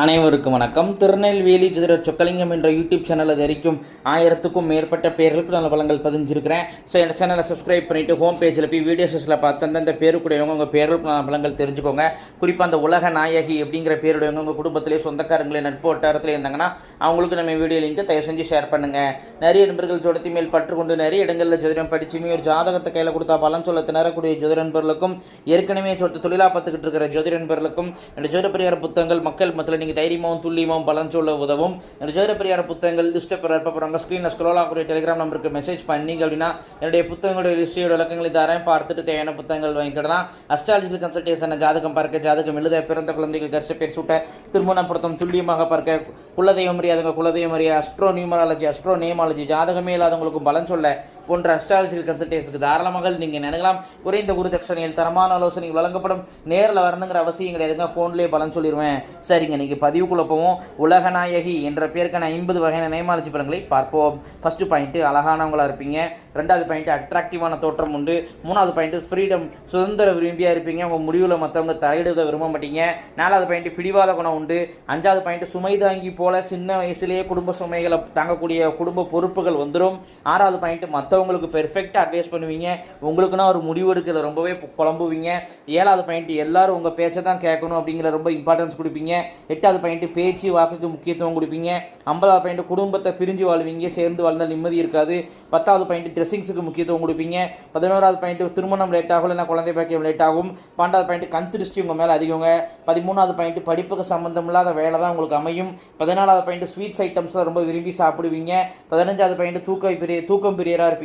அனைவருக்கும் வணக்கம். திருநெல்வேலி சிதற சொக்கலிங்கம் என்ற யூடியூப் சேனலில் வரைக்கும் ஆயிரத்துக்கும் மேற்பட்ட பேர்களுக்கு நல்ல பலங்கள் பதிஞ்சிருக்கிறேன். ஸோ என் சேனலை சப்ஸ்கிரைப் பண்ணிவிட்டு ஹோம் பேஜில் போய் வீடியோஸில் பார்த்து அந்தந்த பேருக்குடையவங்க உங்கள் பேர்களுக்கு நல்ல பலங்கள் தெரிஞ்சுக்கோங்க. குறிப்பாக அந்த உலக நாயகி அப்படிங்கிற பேருடையவங்க உங்கள் குடும்பத்திலே சொந்தக்காரங்களே நட்பு வட்டாரத்தில் இருந்தாங்கன்னா அவங்களுக்கு நம்ம வீடியோ லிங்க் தயவு செஞ்சு ஷேர் பண்ணுங்கள் நிறைய நண்பர்கள் ஜோடத்தி மேல் பற்று கொண்டு நிறைய இடங்களில் ஜோதிடம் படிச்சுமே ஒரு ஜாதகத்தை கையில் கொடுத்தா பலன் சொல்ல திணறக்கூடிய ஜோதிட நண்பர்களுக்கும் ஏற்கனவே சொத்து தொழிலாக பார்த்துக்கிட்டு இருக்கிற ஜோதிட நண்பர்களுக்கும் இந்த ஜோதிட பரிகார புத்தகங்கள் மக்கள் மத்தியில் நீங்கள் தைரியமாகவும் துல்லியமாகவும் பலன் சொல்ல உதவும். இந்த ஜோதிட புத்தகங்கள் லிஸ்ட்டை பெற போகிறாங்க ஸ்க்ரீனில் ஸ்க்ரோல் ஆகக்கூடிய டெலிகிராம் நம்பருக்கு மெசேஜ் பண்ணீங்க அப்படின்னா என்னுடைய புத்தகங்களுடைய லிஸ்டையோட விளக்கங்களை தரேன் பார்த்துட்டு தேவையான புத்தகங்கள் வாங்கிக்கிடலாம். அஸ்ட்ராலஜிக்கல் கன்சல்டேஷன் ஜாதகம் பார்க்க ஜாதகம் எழுத பிறந்த குழந்தைகள் கரிச பேர் சூட்ட திருமணம் பொருத்தம் துல்லியமாக பார்க்க குலதெய்வம் அறியாதவங்க குலதெய்வம் அறிய அஸ்ட்ரோ நியூமராலஜி அஸ்ட்ரோ நேமாலஜி ஜாதகமே இல்லாதவங்களுக்கும் பலன் சொல்ல போன்ற அஸ்ட்ராலஜிக்கல் கன்சல்டேஷனுக்கு தாராளமாக நீங்கள் நினைக்கலாம். குறைந்த குரு தட்சணையில் தரமான ஆலோசனை வழங்கப்படும். நேரில் வரணுங்கிற அவசியம் கிடையாதுங்க ஃபோன்லேயே பலன் சொல்லிடுவேன் சரிங்க நீங்கள் பதிவுக்குள்ள போவோம். உலகநாயகி என்ற பேருக்கான ஐம்பது வகையான நேமாலஜி பலன்களை பார்ப்போம். ஃபஸ்ட்டு பாயிண்ட்டு அழகானவங்களா இருப்பீங்க. ரெண்டாவது பாயிண்ட் அட்ராக்டிவான தோற்றம் உண்டு. மூணாவது பாயிண்ட் ஃப்ரீடம் சுதந்திர விரும்பியாக இருப்பீங்க. உங்கள் முடிவில் மற்றவங்க தலையிடுவதை விரும்ப மாட்டீங்க. நாலாவது பாயிண்ட் பிடிவாத குணம் உண்டு. அஞ்சாவது பாயிண்ட் சுமை தாங்கி போல சின்ன வயசுலேயே குடும்ப சுமைகளை தாங்கக்கூடிய குடும்ப பொறுப்புகள் வந்துடும் ஆறாவது பாயிண்ட் மற்றவங்களுக்கு பெர்ஃபெக்டாக அட்வைஸ் பண்ணுவீங்க. உங்களுக்குன்னா ஒரு முடிவு எடுக்கிறத ரொம்பவே குழம்புவீங்க ஏழாவது பாயிண்ட் எல்லாரும் உங்கள் பேச்சை தான் கேட்கணும் அப்படிங்கிற ரொம்ப இம்பார்ட்டன்ஸ் கொடுப்பீங்க. எட்டாவது பாயிண்ட் பேச்சு வாக்குக்கு முக்கியத்துவம் கொடுப்பீங்க. ஐம்பதாவது பாயிண்ட் குடும்பத்தை பிரிஞ்சு வாழ்வீங்க. சேர்ந்து வாழ்ந்தால் நிம்மதி இருக்காது. பத்தாவது பாயிண்ட் ட்ரெஸ்ஸிங்ஸுக்கு முக்கியத்துவம் கொடுப்பீங்க. பதினோராவது பாயிண்ட் திருமணம் லேட் ஆகும் இல்லைனா குழந்தை பாக்கியம் லேட் ஆகும். பன்னெண்டாவது பாயிண்ட் கண் திருஷ்டி உங்கள் மேலே அதிகங்க. பதிமூணாவது பாயிண்ட் படிப்புக்கு சம்மந்தம் இல்லாத வேலை தான் உங்களுக்கு அமையும். பதினாலாவது பாயிண்ட் ஸ்வீட்ஸ் ஐட்டம்ஸ்லாம் ரொம்ப விரும்பி சாப்பிடுவீங்க. பதினஞ்சாவது பாயிண்ட் தூக்கம் பெரிய தூக்கம் பெரியராக இருப்பீங்க.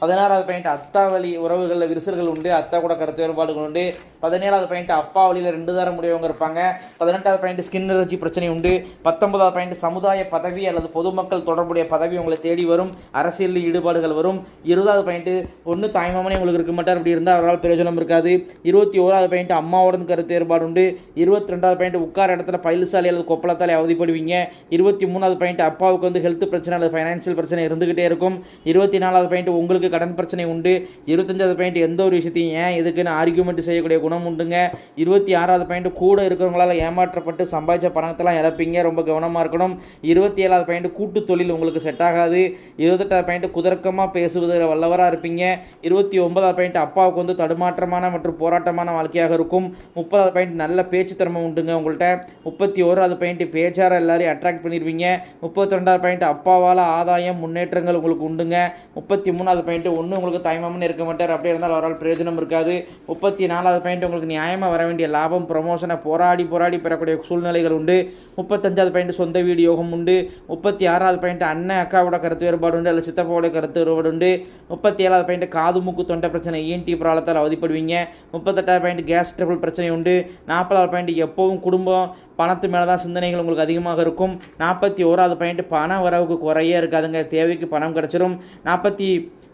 பதினாறாவது பாயிண்ட் அத்தா வழி உறவுகளில் விரிசல்கள் உண்டு அத்தா கூட கருத்து வேறுபாடுகள் உண்டு. பதினேழாவது பாயிண்ட் அப்பா வழியில் ரெண்டு தர முடியவங்க இருப்பாங்க. பதினெட்டாவது பாயிண்ட் ஸ்கின் அலர்ஜி பிரச்சனை உண்டு. பத்தொன்பதாவது பாயிண்ட் சமுதாய பதவி அல்லது பொதுமக்கள் தொடர்புடைய பதவி உங்களை தேடி வரும். அரசியலில் ஈடுபாடுகள் வரும். இருபதாவது பாயிண்ட்டு ஒன்று தாய்மாமனே உங்களுக்கு இருக்க மாட்டார். அப்படி இருந்தால் அவரால் பிரயோஜனம் இருக்காது. இருபத்தி ஓராவது பாயிண்ட் அம்மாவுடன் கருத்து வேறுபாடு உண்டு. இருபத்தி ரெண்டாவது பாயிண்ட் உட்கார இடத்துல பயிலுசாலை அல்லது கொப்பளத்தாலே அவதிப்படுவீங்க. இருபத்தி மூணாவது பாயிண்ட் அப்பாவுக்கு வந்து ஹெல்த் பிரச்சனை அல்லது ஃபைனான்சியல் பிரச்சனை இருந்துகிட்டே இருக்கும். இருபத்தி நாலாவது பாயிண்ட் உங்களுக்கு கடன் பிரச்சனை உண்டு. இருபத்தஞ்சாவது பாயிண்ட் எந்த ஒரு விஷயத்தையும் ஏன் எதுக்குன்னு ஆர்கியூமெண்ட் செய்யக்கூடிய குணம் உண்டுங்க. இருபத்தி ஆறாவது பாயிண்ட் கூட இருக்கிறவங்களால ஏமாற்றப்பட்டு சம்பாதிச்ச பணத்தெல்லாம் இழப்பீங்க. ரொம்ப கவனமாக இருக்கணும். இருபத்தி ஏழாவது பாயிண்ட் கூட்டு தொழில் உங்களுக்கு செட் ஆகாது. இருபத்தெட்டாவது பாயிண்ட் குதர்க்கமாக பேசுவதில் வல்லவராக இருப்பீங்க. இருபத்தி ஒன்பதாவது பாயிண்ட் அப்பாவுக்கு வந்து தடுமாற்றமான மற்றும் போராட்டமான வாழ்க்கையாக இருக்கும். முப்பதாவது பாயிண்ட் நல்ல பேச்சு திறமை உண்டுங்க உங்கள்கிட்ட முப்பத்தி ஓராவது பாயிண்ட் பேச்சார எல்லாரையும் அட்ராக்ட் பண்ணிடுவீங்க. முப்பத்தி ரெண்டாவது பாயிண்ட் அப்பாவால் ஆதாயம் முன்னேற்றங்கள் உங்களுக்கு உண்டுங்க. முப்பத்தி மூணாவது பாயிண்ட் ஒன்று உங்களுக்கு தாய்மாமன் இருக்க மாட்டார். அப்படியே இருந்தால் அவரால் பிரயோஜனம் இருக்காது. முப்பத்தி நாலாவது பாயிண்ட் உங்களுக்கு நியாயமாக வர வேண்டிய லாபம் ப்ரொமோஷனை போராடி போராடி பெறக்கூடிய சூழ்நிலைகள் உண்டு. முப்பத்தஞ்சாவது பாயிண்ட் சொந்த வீடு யோகம் உண்டு. முப்பத்தி ஆறாவது பாயிண்ட் அண்ணன் அக்காவோட கருத்து வேறுபாடு உண்டு. அல்லது சித்தப்பாவோட கருத்து வேறுபாடு உண்டு. முப்பத்தி ஏழாவது பாயிண்ட் காது மூக்கு தொண்டை பிரச்சனை இஎன்டி பிராலத்தால் அவதிப்படுவீங்க. முப்பத்தெட்டாவது பாயிண்ட் கேஸ் ட்ரபிள் பிரச்சனை உண்டு. நாற்பதாவது பாயிண்ட் எப்போவும் குடும்பம் பணத்து மேலே தான் சிந்தனைகள் உங்களுக்கு அதிகமாக இருக்கும். நாற்பத்தி ஓராவது பாயிண்ட் பண வரவுக்கு குறையே இருக்காதுங்க. தேவைக்கு பணம் கிடச்சிரும். நாற்பத்தி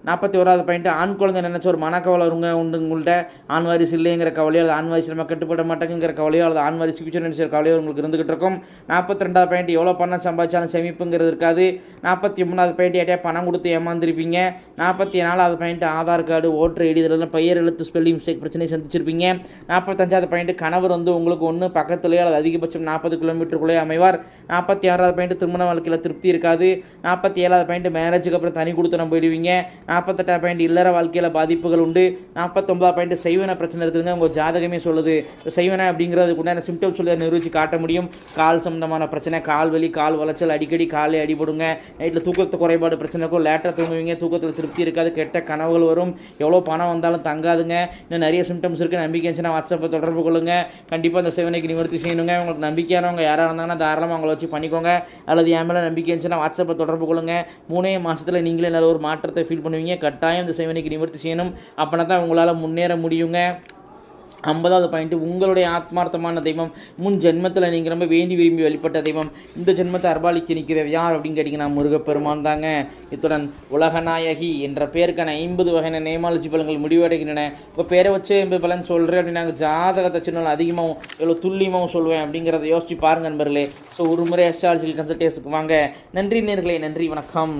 நாற்பத்தி ஓராவது பாயிண்ட் ஆண் குழந்தை நினச்ச ஒரு மனக்கவலை வருங்க உண்டு உங்கள்கிட்ட ஆண் வாரிசு இல்லைங்கிற கவலையோ அல்லது ஆண் வாரிசு நம்ம கட்டுப்பட மாட்டேங்கிற கவலையோ அல்லது ஆண் வாரிசு ஃபியூச்சர் நினைச்ச கவலையோ உங்களுக்கு இருந்துகிட்டு இருக்கும். நாற்பத்தி ரெண்டாவது பாயிண்ட் எவ்வளோ பணம் சம்பாதிச்சாலும் சேமிப்புங்கிறது இருக்காது. நாற்பத்தி மூணாவது பாயிண்ட் யார்ட்டையா பணம் கொடுத்து ஏமாந்துருப்பீங்க. நாற்பத்தி நாலாவது point Aadhaar card voter ID இதெல்லாம் பெயர் எழுத்து ஸ்பெல்லிங் மிஸ்டேக் பிரச்சனை சந்திச்சிருப்பீங்க. நாற்பத்தஞ்சாவது பாயிண்ட் கணவர் வந்து உங்களுக்கு ஒன்று பக்கத்துலேயோ அல்லது அதிகபட்சம் நாற்பது கிலோமீட்டருக்குள்ளே அமைவார். நாற்பத்தி ஆறாவது பாயிண்ட் திருமண வாழ்க்கையில் திருப்தி இருக்காது. நாற்பத்தி ஏழாவது பாயிண்ட் மேரேஜுக்கு அப்புறம் தனி கொடுத்தனம் போயிடுவீங்க. நாற்பத்தெட்டா பாயிண்ட் இல்லற வாழ்க்கையில் பாதிப்புகள் உண்டு. நாற்பத்தொம்பதா பாயிண்ட் செய்வன பிரச்சனை இருக்குதுங்க. உங்கள் ஜாதகமே சொல்லுது. செய்வன அப்படிங்கிறதுக்கு உண்டான சிம்டம்ஸ் சொல்லி நிரூபித்து காட்ட முடியும். கால் சம்பந்தமான பிரச்சனை கால் வலி கால் வளைச்சல் அடிக்கடி காலை அடிபடுங்க. நைட்டில் தூக்கத்து குறைபாடு பிரச்சனை இருக்கும். லேட்டாக தூங்குவீங்க. தூக்கத்தில் திருப்தி இருக்காது. கெட்ட கனவுகள் வரும். எவ்வளோ பணம் வந்தாலும் தங்காதுங்க. இன்னும் நிறைய சிம்டம்ஸ் இருக்குது நம்பிக்கை இருந்துச்சுன்னா வாட்ஸ்அப்பை தொடர்பு கொள்ளுங்க. கண்டிப்பாக இந்த சேவனைக்கு நிவர்த்தி செய்யணுங்க. உங்களுக்கு நம்பிக்கையானவங்க யாராக இருந்தாங்கன்னா தாராளமாக அவங்கள வச்சு பண்ணிக்கோங்க. அல்லது என் மேலே நம்பிக்கை இருந்துச்சுன்னா வாட்ஸ்அப்பை தொடர்பு கொள்ளுங்க. மூணே மாதத்தில் நீங்களே நல்ல ஒரு மாற்றத்தை ஃபீல் பண்ணுவீங்க. கட்டாயம் இந்த சேவனைக்கு நிவர்த்தி செய்யணும். அப்படின்னா தான் உங்களால் முன்னேற முடியுங்க. ஐம்பதாவது பாயிண்ட் உங்களுடைய ஆத்மார்த்தமான தெய்வம் முன் ஜென்மத்தில் நீங்கள் ரொம்ப வேண்டி விரும்பி வழிபட்ட தெய்வம் இந்த ஜென்மத்தை அர்பாலிக்கு நிற்கிற யார் அப்படின்னு கேட்டிங்கன்னா முருகப்பெருமான் தாங்க. இத்துடன் உலகநாயகி என்ற பேருக்கான ஐம்பது வகையான நேமாலஜி பலன்கள் முடிவடைகின்றன. இப்போ பேரை வச்சு எண்பது பலன் சொல்கிறேன் அப்படின்னா ஜாதகத்தை சொன்னால் அதிகமாகவும் எவ்வளோ துல்லியமாகவும் சொல்லுவேன் அப்படிங்கிறத யோசிச்சு பாருங்கள் நண்பர்களே. ஸோ ஒரு முறை அஸ்ட்ராலஜிக்கல் கன்சல்டேஷனுக்கு வாங்க. நன்றி நேர்களே நன்றி வணக்கம்.